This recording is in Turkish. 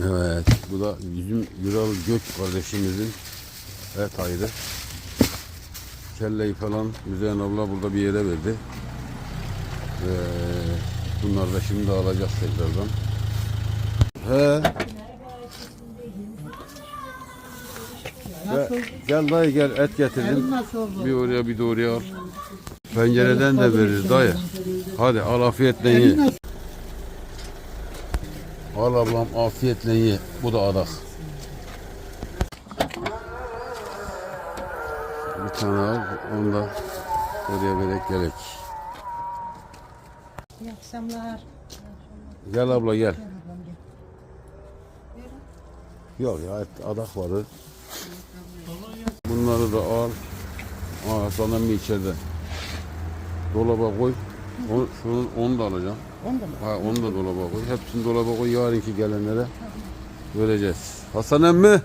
Evet, bu da bizim Yural Gök kardeşimizin et ayrı. Kelleyi falan Müzeyyen abla burada bir yere verdi. Ee, bunlar da şimdi alacağız tekrardan. He. Gel, gel dayı gel et getirdim. Bir oraya bir de oraya al. Pencereden de veririz dayı. Hadi al afiyetle ye. Al ablam afiyetle ye. Bu da adak. Bir tane al. Onu da oraya vererek gerek. İyi akşamlar. Gel abla gel. Yok ya adak vardı. Bunları da al. Aa, sana bir içeride. Dolaba koy. Onu, şunu, onu da alacağım. Onu da mı? Ha, onu da dolaba koy. Hepsini dolaba koy. Yarınki gelenlere vereceğiz. Hasan emmi.